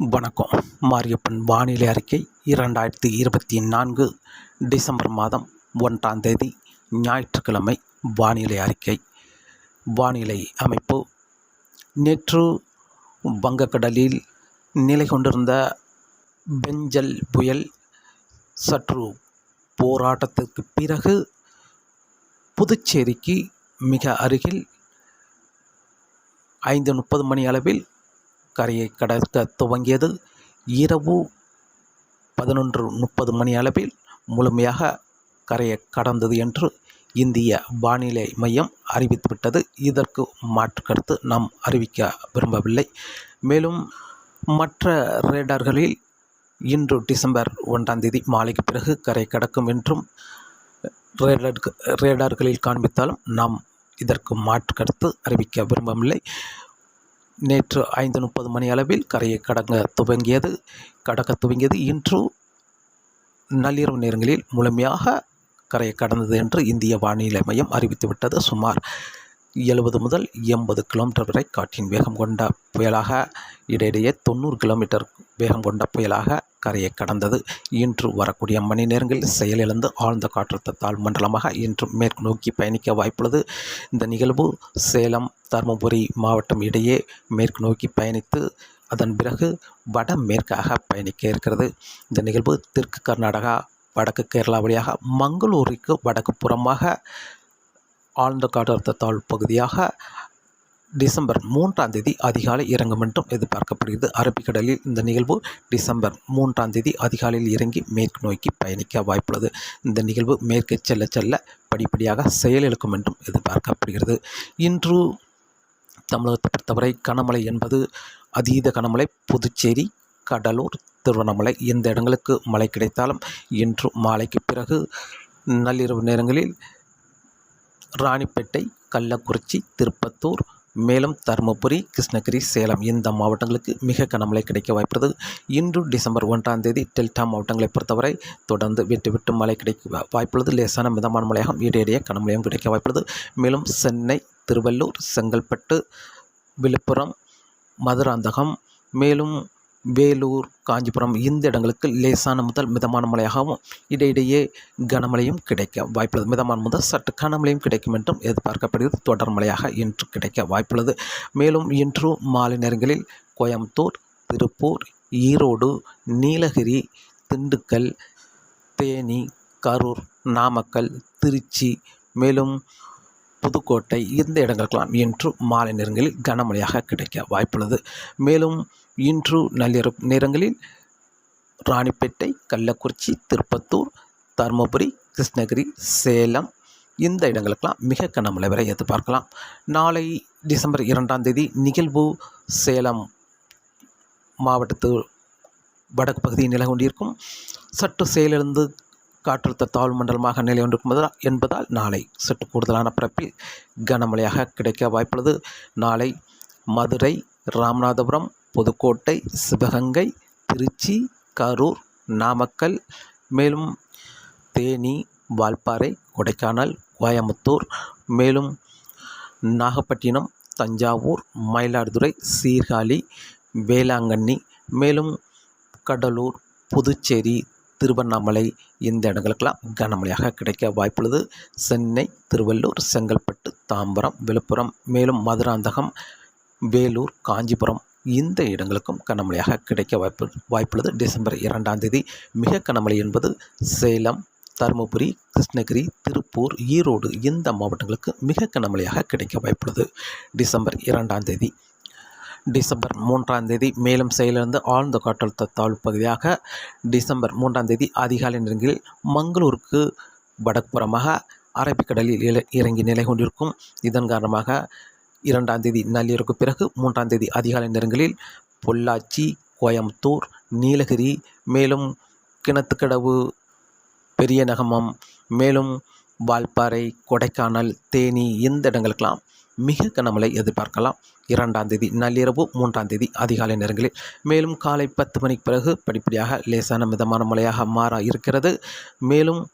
வணக்கம். மாரியப்பன் வானிலை அறிக்கை இரண்டாயிரத்தி இருபத்தி நான்கு டிசம்பர் மாதம் ஒன்றாம் தேதி ஞாயிற்றுக்கிழமை வானிலை அறிக்கை. வானிலை அமைப்பு. நேற்று வங்கக்கடலில் நிலை கொண்டிருந்த பெஞ்சல் புயல் சற்று போராட்டத்திற்கு பிறகு புதுச்சேரிக்கு மிக அருகில் ஐந்து முப்பது மணி அளவில் கரையை கடக்க துவங்கியது. இரவு பதினொன்று முப்பது மணி அளவில் முழுமையாக கரையை கடந்தது என்று இந்திய வானிலை மையம் அறிவித்துவிட்டது. இதற்கு மாற்று கருத்து நாம் அறிவிக்க விரும்பவில்லை. மேலும் மற்ற ரேடார்களில் இன்று டிசம்பர் ஒன்றாம் தேதி மாலைக்கு பிறகு கரை கடக்கும் என்றும் ரேடார் ரேடார்களில் காண்பித்தாலும் நாம் இதற்கு மாற்று கருத்து அறிவிக்க விரும்பவில்லை. நேற்று ஐந்து முப்பது மணி அளவில் கரையை கடங்க துவங்கியது. கடக்க துவங்கியது. இன்று நள்ளிரவு நேரங்களில் முழுமையாக கரையை கடந்தது என்று இந்திய வானிலை மையம் அறிவித்துவிட்டது. சுமார் எழுபது முதல் எண்பது கிலோமீட்டர் வரை காற்றின் வேகம் கொண்ட புயலாக இடையிடையே தொண்ணூறு கிலோமீட்டர் வேகம் கொண்ட புயலாக கரையை கடந்தது. இன்று வரக்கூடிய மணி நேரங்களில் செயலிழந்து ஆழ்ந்த காற்றழுத்த தாழ் மண்டலமாக இன்று மேற்கு நோக்கி பயணிக்க வாய்ப்புள்ளது. இந்த நிகழ்வு சேலம் தருமபுரி மாவட்டம் இடையே மேற்கு நோக்கி பயணித்து அதன் பிறகு வட மேற்காக பயணிக்க இருக்கிறது. இந்த நிகழ்வு தெற்கு கர்நாடகா வடக்கு கேரளா வழியாக மங்களூருக்கு வடக்கு புறமாக ஆழ்ந்த காற்றழுத்த தாழ்வு பகுதியாக டிசம்பர் மூன்றாம் தேதி அதிகாலை இறங்கும் என்றும் எதிர்பார்க்கப்படுகிறது. அரபிக்கடலில் இந்த நிகழ்வு டிசம்பர் மூன்றாம் தேதி அதிகாலையில் இறங்கி மேற்கு நோக்கி பயணிக்க வாய்ப்புள்ளது. இந்த நிகழ்வு மேற்கு செல்ல செல்ல படிப்படியாக செயலிழக்கும் என்றும் எதிர்பார்க்கப்படுகிறது. இன்று தமிழகத்தை பொறுத்தவரை கனமழை என்பது அதீத கனமழை. புதுச்சேரி கடலூர் திருவண்ணாமலை இந்த இடங்களுக்கு மழை கிடைத்தாலும் இன்று மாலைக்கு பிறகு நள்ளிரவு நேரங்களில் ராணிப்பேட்டை கள்ளக்குறிச்சி திருப்பத்தூர் மேலும் தருமபுரி கிருஷ்ணகிரி சேலம் இந்த மாவட்டங்களுக்கு மிக கனமழை கிடைக்க வாய்ப்புள்ளது. இன்று டிசம்பர் ஒன்றாம் தேதி டெல்டா மாவட்டங்களை பொறுத்தவரை தொடர்ந்து விட்டு விட்டு மழை கிடைக்க வாய்ப்புள்ளது. லேசான மிதமான மழையாகவும் இடையிடையே கனமழையும் கிடைக்க வாய்ப்புள்ளது. மேலும் சென்னை திருவள்ளூர் செங்கல்பட்டு விழுப்புரம் மதுராந்தகம் மேலும் வேலூர் காஞ்சிபுரம் இந்த இடங்களுக்கு லேசான முதல் மிதமான மழையாகவும் இடையிடையே கனமழையும் கிடைக்க வாய்ப்புள்ளது. மிதமான முதல் சற்று கனமழையும் கிடைக்கும் என்றும் எதிர்பார்க்கப்படுகிறது. தொடர் மழையாக இன்று கிடைக்க வாய்ப்புள்ளது. மேலும் இன்று மாலை நேரங்களில் கோயம்புத்தூர் திருப்பூர் ஈரோடு நீலகிரி திண்டுக்கல் தேனி கரூர் நாமக்கல் திருச்சி மேலும் புதுக்கோட்டை இந்த இடங்களுக்கெல்லாம் இன்று மாலை நேரங்களில் கனமழையாக கிடைக்க வாய்ப்புள்ளது. மேலும் இன்று நள்ளிரவு நேரங்களில் ராணிப்பேட்டை கள்ளக்குறிச்சி திருப்பத்தூர் தருமபுரி கிருஷ்ணகிரி சேலம் இந்த இடங்களுக்கெல்லாம் மிக கனமழை வரை எதிர்பார்க்கலாம். நாளை டிசம்பர் இரண்டாம் தேதி நிகழ்வு சேலம் மாவட்டத்து வடக்கு பகுதியில் நிலை கொண்டிருக்கும். சற்று செயலிழந்து காற்றழுத்த தாழ்வு மண்டலமாக நிலை கொண்டிருக்கும் என்பதால் நாளை சற்று கூடுதலான பரப்பில் கனமழையாக கிடைக்க வாய்ப்புள்ளது. நாளை மதுரை ராமநாதபுரம் புதுக்கோட்டை சிவகங்கை திருச்சி கரூர் நாமக்கல் மேலும் தேனி வால்பாறை கொடைக்கானல் கோயமுத்தூர் மேலும் நாகப்பட்டினம் தஞ்சாவூர் மயிலாடுதுறை சீர்காழி வேளாங்கண்ணி மேலும் கடலூர் புதுச்சேரி திருவண்ணாமலை இந்த இடங்களுக்கெல்லாம் கனமழையாக கிடைக்க வாய்ப்புள்ளது. சென்னை திருவள்ளூர் செங்கல்பட்டு தாம்பரம் விழுப்புரம் மேலும் மதுராந்தகம் வேலூர் காஞ்சிபுரம் இந்த இடங்களுக்கும் கனமழையாக கிடைக்க வாய்ப்பு வாய்ப்புள்ளது. டிசம்பர் இரண்டாம் தேதி மிக கனமழை என்பது சேலம் தருமபுரி கிருஷ்ணகிரி திருப்பூர் ஈரோடு இந்த மாவட்டங்களுக்கு மிக கனமழையாக கிடைக்க வாய்ப்புள்ளது. டிசம்பர் இரண்டாம் தேதி டிசம்பர் மூன்றாம் தேதி மேலும் செயலிருந்து ஆழ்ந்த காற்றழுத்த தாழ்வு பகுதியாக டிசம்பர் மூன்றாம் தேதி அதிகாலை நேரங்களில் மங்களூருக்கு வடக்குப்புறமாக அரபிக்கடலில் இறங்கி நிலை கொண்டிருக்கும். இதன் காரணமாக இரண்டாம் தேதி நள்ளிரவுக்கு பிறகு மூன்றாம் தேதி அதிகாலை நேரங்களில் பொள்ளாச்சி கோயம்புத்தூர் நீலகிரி மேலும் கிணத்துக்கடவு பெரிய நகமம் மேலும் வால்பாறை கொடைக்கானல் தேனி இந்த இடங்களுக்கெல்லாம் மிக கனமழை எதிர்பார்க்கலாம். இரண்டாம் தேதி நள்ளிரவு மூன்றாம் தேதி அதிகாலை நேரங்களில். மேலும் காலை பத்து மணிக்கு பிறகு படிப்படியாக லேசான மிதமான மழையாக மாற இருக்கிறது. மேலும்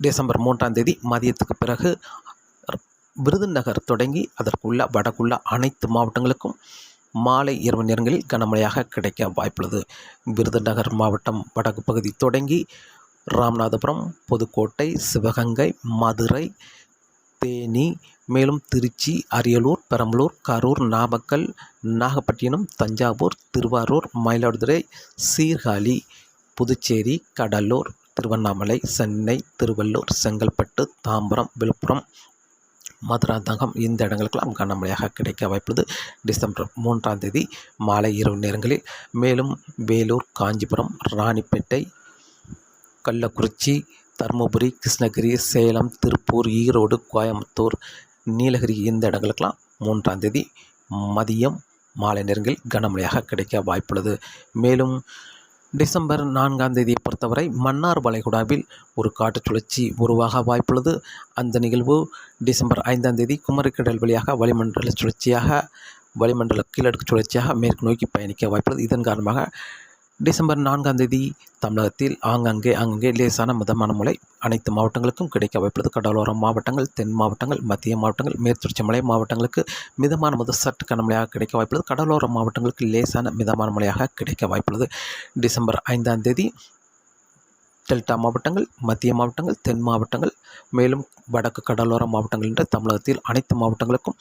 டிசம்பர் மூன்றாம் தேதி மதியத்துக்கு பிறகு விருதுநகர் தொடங்கி அதற்குள்ள வடக்குள்ள அனைத்து மாவட்டங்களுக்கும் மாலை இரவு நேரங்களில் கனமழையாக கிடைக்க வாய்ப்புள்ளது. விருதுநகர் மாவட்டம் வடக்கு பகுதி தொடங்கி ராமநாதபுரம் புதுக்கோட்டை சிவகங்கை மதுரை தேனி மேலும் திருச்சி அரியலூர் பெரம்பலூர் கரூர் நாமக்கல் நாகப்பட்டினம் தஞ்சாவூர் திருவாரூர் மயிலாடுதுறை சீர்காழி புதுச்சேரி கடலூர் திருவண்ணாமலை சென்னை திருவள்ளூர் செங்கல்பட்டு தாம்பரம் விழுப்புரம் மதுராந்தகம் இந்த இடங்களுக்கெல்லாம் கனமழையாக கிடைக்க வாய்ப்புள்ளது. டிசம்பர் மூன்றாம் தேதி மாலை இரவு நேரங்களில் மேலும் வேலூர் காஞ்சிபுரம் ராணிப்பேட்டை கள்ளக்குறிச்சி தருமபுரி கிருஷ்ணகிரி சேலம் திருப்பூர் ஈரோடு கோயம்புத்தூர் நீலகிரி இந்த இடங்களுக்கெல்லாம் மூன்றாம் தேதி மதியம் மாலை நேரங்களில் கனமழையாக கிடைக்க வாய்ப்புள்ளது. மேலும் டிசம்பர் நான்காம் தேதியை பொறுத்தவரை மன்னார் வளைகுடாவில் ஒரு காட்டுச் சுழற்சி உருவாக வாய்ப்புள்ளது. அந்த நிகழ்வு டிசம்பர் ஐந்தாம் தேதி குமரிக்கடல் வழியாக வளிமண்டல சுழற்சியாக வளிமண்டல கீழடுக்கு சுழற்சியாக மேற்கு நோக்கி பயணிக்க வாய்ப்புள்ளது. இதன் காரணமாக டிசம்பர் நான்காம் தேதி தமிழகத்தில் ஆங்காங்கே அங்கங்கே லேசான மிதமான மழை. அனைத்து மாவட்டங்களுக்கும் கிடைக்க வாய்ப்புள்ளது. கடலோர மாவட்டங்கள் தென் மாவட்டங்கள் மத்திய மாவட்டங்கள் மேற்குறிச்சி மலை மாவட்டங்களுக்கு மிதமான முதல் சற்று கனமழையாக கிடைக்க வாய்ப்புள்ளது. கடலோர மாவட்டங்களுக்கு லேசான மிதமான மழையாக கிடைக்க வாய்ப்புள்ளது. டிசம்பர் ஐந்தாம் தேதி டெல்டா மாவட்டங்கள் மத்திய மாவட்டங்கள் தென் மாவட்டங்கள் மேலும் வடக்கு கடலோர மாவட்டங்கள் என்ற தமிழகத்தில் அனைத்து மாவட்டங்களுக்கும்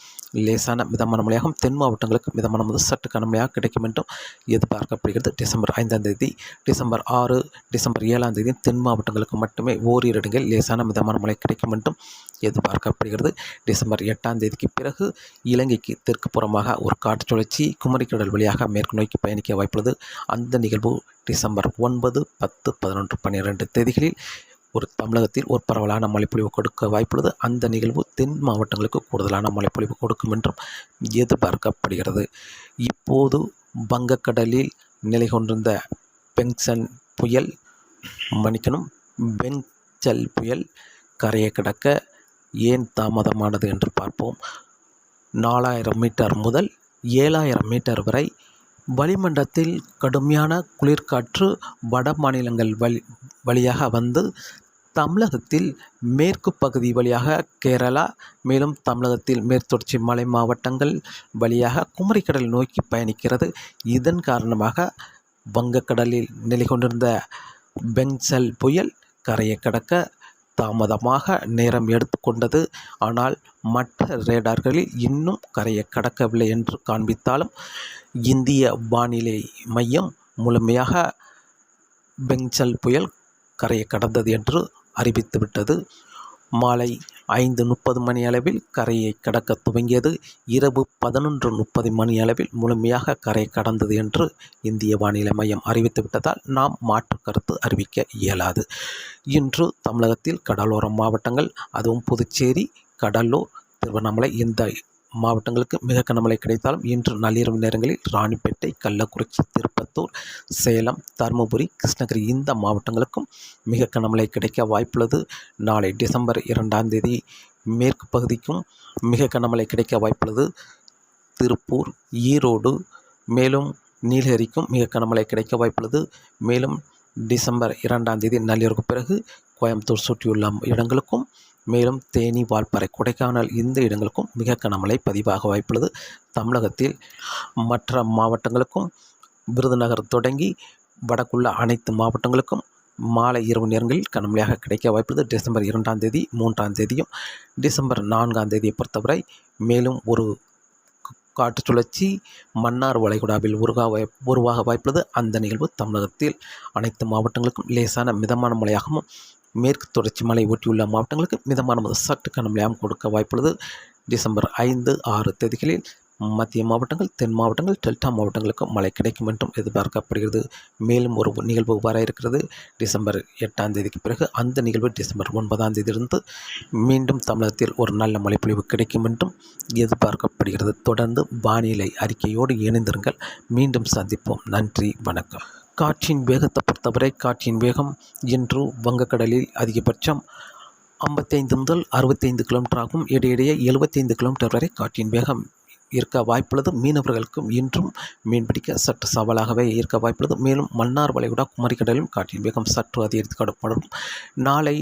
லேசான மிதமான மழையாகவும் தென் மாவட்டங்களுக்கு மிதமான முதல் சற்று கனமையாக கிடைக்கும் என்றும் எதிர்பார்க்கப்படுகிறது. டிசம்பர் ஐந்தாம் தேதி டிசம்பர் ஆறு டிசம்பர் ஏழாம் தேதி தென் மாவட்டங்களுக்கு மட்டுமே ஓரிரு இடங்களில் லேசான மிதமான மழை கிடைக்கும் என்றும் எதிர்பார்க்கப்படுகிறது. டிசம்பர் எட்டாம் தேதிக்கு பிறகு இலங்கைக்கு தெற்கு புறமாக ஒரு காற்று சுழற்சி குமரிக்கடல் வழியாக மேற்கு நோக்கி பயணிக்க வாய்ப்புள்ளது. அந்த நிகழ்வு டிசம்பர் ஒன்பது பத்து பதினொன்று பன்னிரெண்டு தேதிகளில் ஒரு தமிழகத்தில் ஒரு பரவலான மழைப்பொழிவு கொடுக்க வாய்ப்புள்ளது. அந்த நிகழ்வு தென் மாவட்டங்களுக்கு கூடுதலான மழைப்பொழிவு கொடுக்கும் என்றும் எதிர்பார்க்கப்படுகிறது. இப்போது வங்கக்கடலில் நிலை கொண்டிருந்த பெங்சன் புயல் மன்னிக்கணும். பெங்சல் புயல் கரையை கடக்க ஏன் தாமதமானது என்று பார்ப்போம். நாலாயிரம் மீட்டர் முதல் ஏழாயிரம் மீட்டர் வரை வளிமண்டலத்தில் கடுமையான குளிர்காற்று வட மாநிலங்கள் வழி வழியாக வந்து தமிழகத்தில் மேற்கு பகுதி வழியாக கேரளா மேலும் தமிழகத்தில் மேற்தொடர்ச்சி மலை மாவட்டங்கள் வழியாக குமரிக்கடல் நோக்கி பயணிக்கிறது. இதன் காரணமாக வங்கக்கடலில் நிலை கொண்டிருந்த பெங்சல் புயல் கரையை கடக்க தாமதமாக நேரம் எடுத்துக்கொண்டது. ஆனால் மற்ற ரேடார்களில் இன்னும் கரையை கடக்கவில்லை என்று காண்பித்தாலும் இந்திய வானிலை மையம் முழுமையாக பெங்சல் புயல் கரையை கடந்தது என்று அறிவித்துவிட்டது. மாலை ஐந்து முப்பது மணி அளவில் கரையை கடக்க துவங்கியது. இரவு பதினொன்று முப்பது மணி அளவில் முழுமையாக கரை கடந்தது என்று இந்திய வானிலை மையம் அறிவித்துவிட்டதால் நாம் மாற்று கருத்து அறிவிக்க இயலாது. இன்று தமிழகத்தில் கடலோர மாவட்டங்கள் அதுவும் புதுச்சேரி கடலூர் திருவண்ணாமலை இந்த மாவட்டங்களுக்கு மிக கனமழை கிடைத்தாலும் இன்று நள்ளிரவு நேரங்களில் ராணிப்பேட்டை கள்ளக்குறிச்சி திருப்பத்தூர் சேலம் தருமபுரி கிருஷ்ணகிரி இந்த மாவட்டங்களுக்கும் மிக கனமழை கிடைக்க வாய்ப்புள்ளது. நாளை டிசம்பர் இரண்டாம் தேதி மேற்கு பகுதிக்கும் மிக கனமழை கிடைக்க வாய்ப்புள்ளது. திருப்பூர் ஈரோடு மேலும் நீலகிரிக்கும் மிக கனமழை கிடைக்க வாய்ப்புள்ளது. மேலும் டிசம்பர் இரண்டாம் தேதி நள்ளிரவுக்கு பிறகு கோயம்புத்தூர் சுற்றியுள்ள இடங்களுக்கும் மேலும் தேனி வால்பாறை கொடைக்கானல் இந்த இடங்களுக்கும் மிக கனமழை பதிவாக வாய்ப்புள்ளது. தமிழகத்தில் மற்ற மாவட்டங்களுக்கும் விருதுநகர் தொடங்கி வடக்குள்ள அனைத்து மாவட்டங்களுக்கும் மாலை இரவு நேரங்களில் கனமழையாக கிடைக்க வாய்ப்புள்ளது. டிசம்பர் இரண்டாம் தேதி மூன்றாம் தேதியும் டிசம்பர் நான்காம் தேதியை பொறுத்தவரை மேலும் ஒரு காற்று சுழற்சி மன்னார் வளைகுடாவில் உருவாக வாய் உருவாக வாய்ப்புள்ளது. அந்த நிகழ்வு தமிழகத்தில் அனைத்து மாவட்டங்களுக்கும் லேசான மிதமான மழையாகவும் மேற்கு தொடர்ச்சி மலை ஒட்டியுள்ள மாவட்டங்களுக்கு மிதமான முதல் சற்று கனமழையாம் கொடுக்க வாய்ப்புள்ளது. டிசம்பர் ஐந்து ஆறு தேதிகளில் மத்திய மாவட்டங்கள் தென் மாவட்டங்கள் டெல்டா மாவட்டங்களுக்கு மழை கிடைக்கும் என்றும் எதிர்பார்க்கப்படுகிறது. மேலும் ஒரு நிகழ்வு வர இருக்கிறது. டிசம்பர் எட்டாம் தேதிக்கு பிறகு அந்த நிகழ்வு டிசம்பர் ஒன்பதாம் தேதியிலிருந்து மீண்டும் தமிழகத்தில் ஒரு நல்ல மழைப்பொழிவு கிடைக்கும் என்றும் எதிர்பார்க்கப்படுகிறது. தொடர்ந்து வானிலை அறிக்கையோடு இணைந்திருங்கள். மீண்டும் சந்திப்போம். நன்றி வணக்கம். காற்றின் வேகத்தை பொறுத்தவரை காற்றின் வேகம் இன்று வங்கக்கடலில் அதிகபட்சம் ஐம்பத்தைந்து முதல் அறுபத்தைந்து கிலோமீட்டர் ஆகும். இடையிடையே எழுபத்தைந்து கிலோமீட்டர் வரை காற்றின் வேகம். இருக்க வாய்ப்புள்ளது. மீனவர்களுக்கும் இன்றும் மீன்பிடிக்க சற்று சவாலாகவே இருக்க வாய்ப்புள்ளது. மேலும் மன்னார் வளைகுடா குமரிக்கடலும் காற்றின் வேகம் சற்று அதிகரித்து காணப்படும் நாளை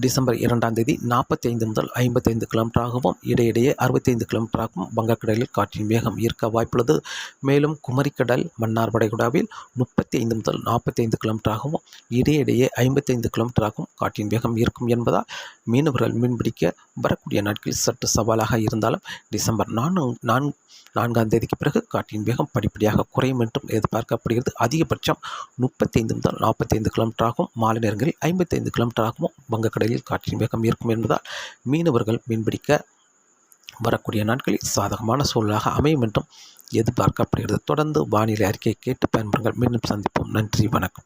டிசம்பர் இரண்டாம் தேதி நாற்பத்தி ஐந்து முதல் ஐம்பத்தைந்து கிலோமீட்டராகவும் இடையிடையே அறுபத்தைந்து கிலோமீட்டராகவும் வங்கக்கடலில் காற்றின் வேகம் இருக்க வாய்ப்புள்ளது. மேலும் குமரிக்கடல் மன்னார் வளைகுடாவில் முப்பத்தி ஐந்து முதல் நாற்பத்தி ஐந்து கிலோமீட்டராகவும் இடையிடையே ஐம்பத்தைந்து கிலோமீட்டராகவும் காற்றின் வேகம் இருக்கும் என்பதால் மீனவர்கள் மீன்பிடிக்க வரக்கூடிய நாட்களில் சற்று சவாலாக இருந்தாலும் டிசம்பர் நான்கு நான்கு நான்காம் தேதிக்கு பிறகு காற்றின் வேகம் படிப்படியாக குறையும் என்றும் எதிர்பார்க்கப்படுகிறது. அதிகபட்சம் முப்பத்தைந்து முதல் நாற்பத்தைந்து கிலோமீட்டர் ஆகும். மாலை நேரங்களில் ஐம்பத்தைந்து கிலோமீட்டர் ஆகவும் வங்கக்கடலில் காற்றின் வேகம் இருக்கும் என்பதால் மீனவர்கள் மீன்பிடிக்க வரக்கூடிய நாட்களில் சாதகமான சூழலாக அமையும் என்றும் எதிர்பார்க்கப்படுகிறது. தொடர்ந்து வானிலை அறிக்கையை கேட்டு பயன்பெறுங்கள். மீண்டும் சந்திப்போம். நன்றி. வணக்கம்.